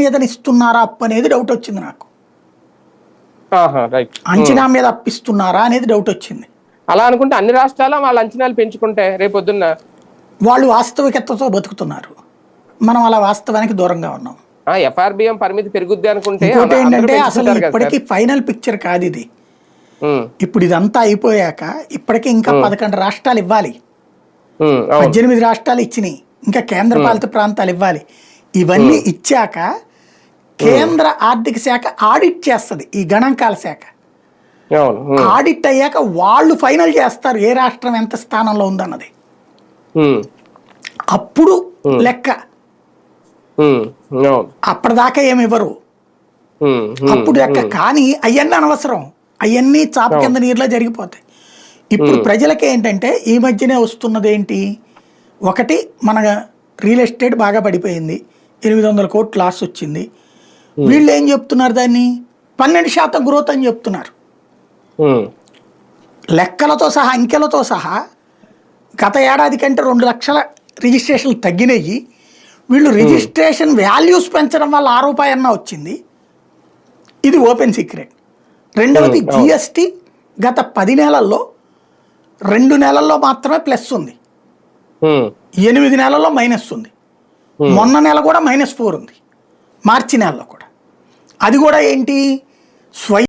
మీద ఇస్తున్నారా అప్పు అనేది డౌట్ వచ్చింది నాకు అంచనా మీద అప్పిస్తున్నారా అనేది డౌట్ వచ్చింది. అలా అనుకుంటే అన్ని రాష్ట్రాలు వాళ్ళ అంచనాలు పెంచుకుంటే రేపొద్దున్న వాళ్ళు వాస్తవికతతో బతుకుతున్నారు. మనం అలా వాస్తవానికి దూరంగా ఉన్నాం. ఎఫ్ఆర్బిఎం పరిమితి పెరుగుద్ది అనుకుంటే ఏంటంటే అసలు ఇప్పటికీ ఫైనల్ పిక్చర్ కాదు ఇది. ఇప్పుడు ఇదంతా అయిపోయాక ఇప్పటికీ ఇంకా పదకొండు రాష్ట్రాలు ఇవ్వాలి. పద్దెనిమిది రాష్ట్రాలు ఇచ్చినాయి. ఇంకా కేంద్ర పాలిత ప్రాంతాలు ఇవ్వాలి. ఇవన్నీ ఇచ్చాక కేంద్ర ఆర్థిక శాఖ ఆడిట్ చేస్తుంది ఈ గణాంకాల శాఖ. ఆడిట్ అయ్యాక వాళ్ళు ఫైనల్ చేస్తారు ఏ రాష్ట్రం ఎంత స్థానంలో ఉందన్నది. అప్పుడు లెక్క. అప్పటిదాకా ఏమి ఇవ్వరు. అప్పుడు లెక్క. కానీ అవన్నీ అనవసరం. అవన్నీ చాప కింద నీరులో జరిగిపోతాయి. ఇప్పుడు ప్రజలకి ఏంటంటే ఈ మధ్యనే వస్తున్నది ఏంటి ఒకటి మన రియల్ ఎస్టేట్ బాగా పడిపోయింది. ఎనిమిది వందల కోట్లు లాస్ వచ్చింది. వీళ్ళు ఏం చెప్తున్నారు దాన్ని? పన్నెండు శాతం గ్రోత్ అని చెప్తున్నారు. లెక్కలతో సహా అంకెలతో సహా గత ఏడాది కంటే రెండు లక్షల రిజిస్ట్రేషన్లు తగ్గినాయి. వీళ్ళు రిజిస్ట్రేషన్ వాల్యూస్ పెంచడం వల్ల ఆ రూపాయి అన్న వచ్చింది. ఇది ఓపెన్ సీక్రెట్. రెండవది జిఎస్టి గత పది నెలల్లో రెండు నెలల్లో మాత్రమే ప్లస్ ఉంది. ఎనిమిది నెలల్లో మైనస్ ఉంది. Hmm. మొన్న నెల కూడా మైనస్ ఫోర్ ఉంది. మార్చి నెలలో కూడా. అది కూడా ఏంటి? స్వయం